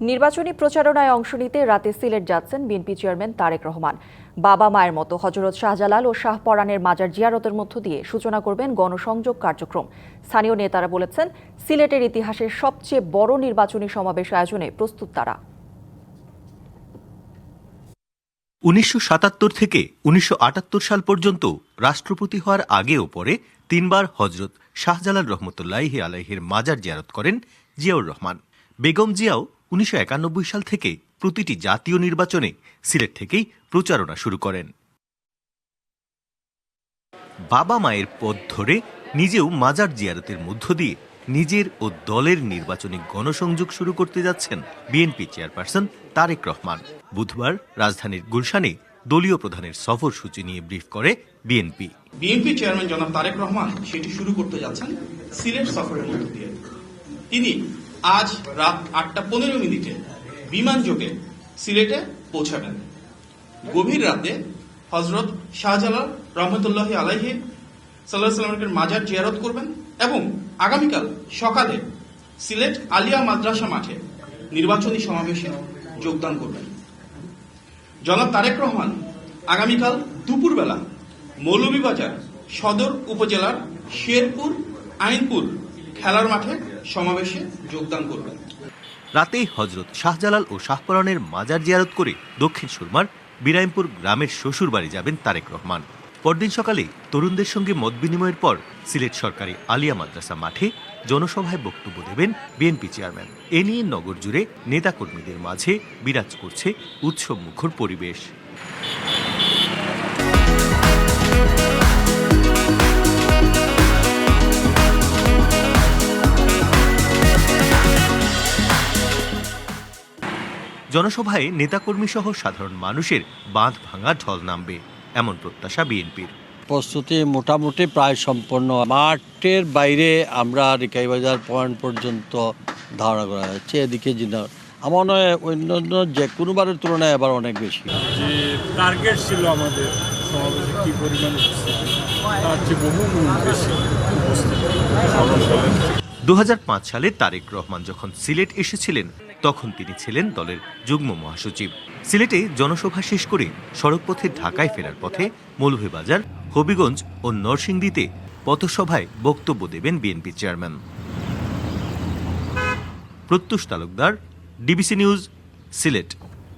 নির্বাচনী প্রচারণায় অংশ নিতে রাতে সিলেট যাচ্ছেন বিএনপি চেয়ারম্যান তারেক রহমান। বাবা মায়ের মতো হজরত শাহজালাল ও শাহ শাহপরানের মাজার জিয়ারতের মধ্য দিয়ে সূচনা করবেন গণসংযোগ কার্যক্রম। স্থানীয় নেতারা বলেছেন, সিলেটের ইতিহাসের সবচেয়ে বড় নির্বাচনী সমাবেশ আয়োজনে প্রস্তুত তারা। উনিশশো সাতাত্তর থেকে উনিশশো আটাত্তর সাল পর্যন্ত রাষ্ট্রপতি হওয়ার আগে ও পরে তিনবার হজরত শাহজালাল রহমতুল্লাহি আলাইহের মাজার জিয়ারত করেন জিয়াউর রহমান। বেগম জিয়াও উনিশশো একানব্বই সাল থেকে প্রতিটি জাতীয় নির্বাচনে সিলেট থেকেই প্রচারণা শুরু করেন। বাবা মায়ের পথ ধরে নিজেও মাজার জিয়ারতের মধ্য দিয়ে নিজের ও দলের নির্বাচনী গণসংযোগ শুরু করতে যাচ্ছেন বিএনপি চেয়ারপারসন তারেক রহমান। বুধবার রাজধানীর গুলশানে দলীয় প্রধানের সফর সূচি নিয়ে ব্রিফ করে বিএনপি। বিএনপি চেয়ারম্যান জনাব তারেক রহমান সেটি শুরু করতে যাচ্ছেন সিলেট সফরের মধ্য দিয়ে। তিনি আজ রাত আটটা পনেরো মিনিটে বিমান যোগে সিলেটে পৌঁছাবেন। গভীর রাতে হজরত শাহজালাল রহমতুল্লাহ আলাইহি সাল্লাহ সাল্লামের মাজার জিয়ারত করবেন এবং আগামীকাল সকালে সিলেট আলিয়া মাদ্রাসা মাঠে নির্বাচনী সমাবেশে যোগদান করবেন। জনাব তারেক রহমান, আগামীকাল দুপুরবেলা মৌলভীবাজার সদর উপজেলার শেরপুর, আইনপুর খেলার মাঠে সমাবেশে যোগদান করবেন। রাতেই হজরত শাহজালাল ও শাহপরানের মাজার জিয়ারত করে দক্ষিণ সুরমার বিরাইমপুর গ্রামের শ্বশুর বাড়ি যাবেন তারেক রহমান। পরদিন সকালে তরুণদের সঙ্গে মত বিনিময়ের পর সিলেট সরকারি আলিয়া মাদ্রাসা মাঠে জনসভায় বক্তব্য দেবেন বিএনপি চেয়ারম্যান। এ নিয়ে নগর জুড়ে নেতাকর্মীদের মাঝে বিরাজ করছে উৎসব মুখর পরিবেশ। জনসভায় নেতাকর্মী সহ সাধারণ মানুষের বাঁধ ভাঙা ঢল নামবে এমন প্রত্যাশা বিএনপির। প্রস্তুতি মোটামুটি প্রায় সম্পন্ন। মাঠের বাইরে আমরা রিকাইবাজার পয়েন্ট পর্যন্ত ধারণা করা যাচ্ছে এদিকে জিনা আমার মনে হয় অন্যান্য যে কোনোবারের তুলনায় এবার অনেক বেশি। যে টার্গেট ছিল আমাদের সমাবেশে কী পরিমাণ তার চেয়ে বহু বেশি দু হাজার পাঁচ সালে তারেক রহমান যখন সিলেট এসেছিলেন তখন তিনি ছিলেন দলের যুগ্ম মহাসচিব। সিলেটে জনসভা শেষ করে সড়কপথে ঢাকায় ফেরার পথে মৌলভীবাজার, হবিগঞ্জ ও নরসিংদীতে পথসভায় বক্তব্য দেবেন BNP chairman. Pratyush Talukdar, DBC news, Sylhet.